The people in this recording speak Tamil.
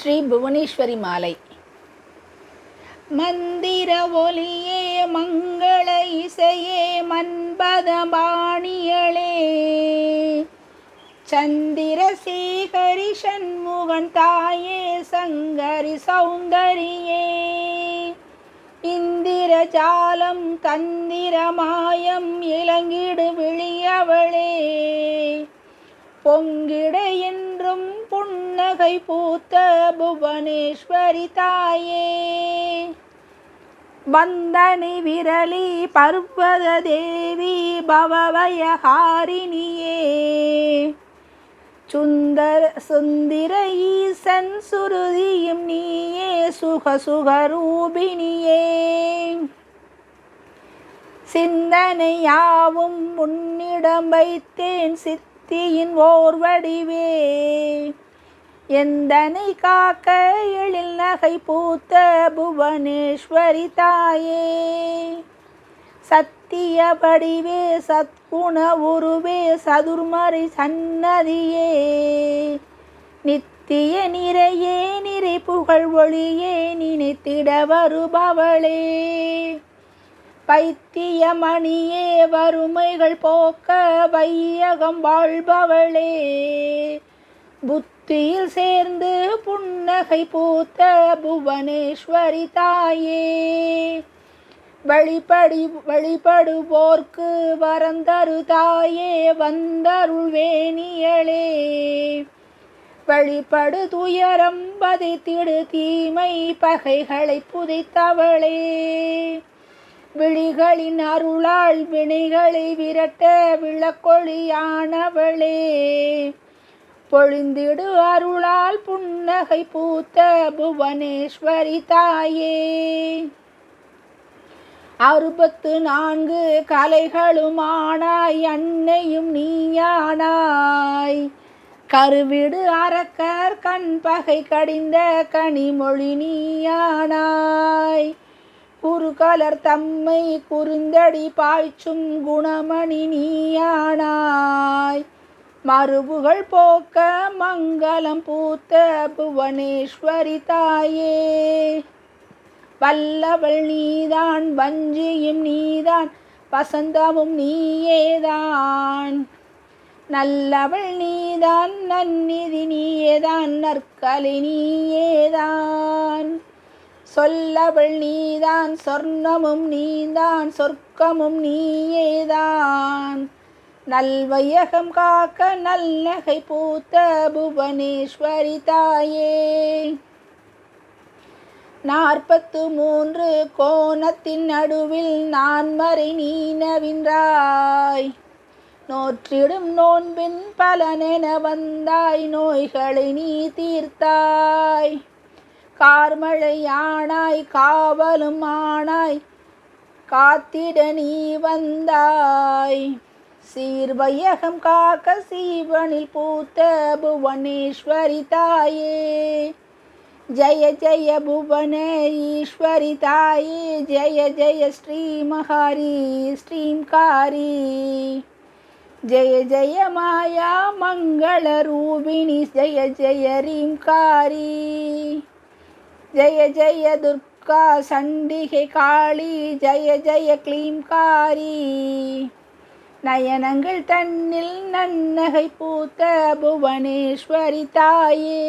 ஸ்ரீ புவனேஸ்வரி மாலை. மந்திர ஒலியே மங்கள இசையே மன்பத பாணியளே சந்திரசேகரி சண்முகன் தாயே சங்கரி சௌந்தரியே. இந்திரஜாலம் தந்திரமாயம் இளங்கிடு விழியவளே பொங்கிட என்றும் புன்னகை பூத்த புவனேஸ்வரி தாயே. வந்தனி விரலி பர்வத தேவி பவவயஹாரிணியே சுந்தர சுந்திர ஈசன் சுருதியும் நீயே சுக சுகரூபிணியே சிந்தனையாவும் முன்னிடம் வைத்தேன் சித் சக்தியின் ஓர் வடிவே. எந்தனை காக்க எழில் நகை பூத்த புவனேஸ்வரி தாயே. சத்திய வடிவே சத்குண உருவே சதுர்மறை சன்னதியே. நித்திய நிறையே நிறை புகழ் ஒளியே நினைத்திட வருபவளே. பைத்தியமணியே வறுமைகள் போக்க வையகம் வாழ்பவளே. புத்தியில் சேர்ந்து புன்னகை பூத்த புவனேஸ்வரி தாயே. வழிபடி வழிபடுவோர்க்கு வரந்தரு தாயே வந்தருள் வேணியளே வழிபடு துயரம் பதித்திடு தீமை பகைகளை புதைத்தவளே. விழிகளின் அருளால் வினைகளை விரட்ட விளக்கொழியானவளே. பொழிந்திடு அருளால் புன்னகை பூத்த புவனேஸ்வரி தாயே. அறுபத்து நான்கு கலைகளுமானாய் அன்னையும் நீயானாய். கருவிடு அறக்கர் கண் பகை கடிந்த கனிமொழி நீயானாய். குறுகலர் தம்மை குறுந்தடி பாய்ச்சும் குணமணி நீயானாய். மறுபுகள் போக்க மங்களம் பூத்த புவனேஸ்வரி தாயே. வல்லவள் நீதான் வஞ்சியும் நீதான் வசந்தமும் நீயேதான். நல்லவள் நீதான் நன்னிதி நீயேதான் நற்கலை நீயே சொல்லவள் நீதான் சொர்ணமும் நீதான் சொர்க்கமும் நீயேதான். நல்வையகம் காக்க நல்லகை பூத்த புவனேஸ்வரி தாயே. நாற்பத்து மூன்று கோணத்தின் நடுவில் நான்மறை நீ நவின்றாய் நோற்றிடும் நோன்பின் பலனென வந்தாய் நோய்களை நீ தீர்த்தாய். கார்மழை யானாய் காவலும் ஆனாய் காத்திட நீ வந்தாய். சீர்வையகம் காக்க சீவனில் பூத்த புவனேஸ்வரி தாயே. ஜய ஜய புவனேஸ்வரி தாயே. ஜய ஜய ஸ்ரீ மகாரி ஸ்ரீங்காரி. ஜய ஜய மாயா மங்கள ரூபிணி ஜய ஜய ரீம்காரி ஜெய ஜெய துர்கா சண்டிகை காளி ஜெய ஜெய க்ளீம் காரி நயனங்கள் தன்னில் நன்னகை பூத்த புவனேஸ்வரி தாயே.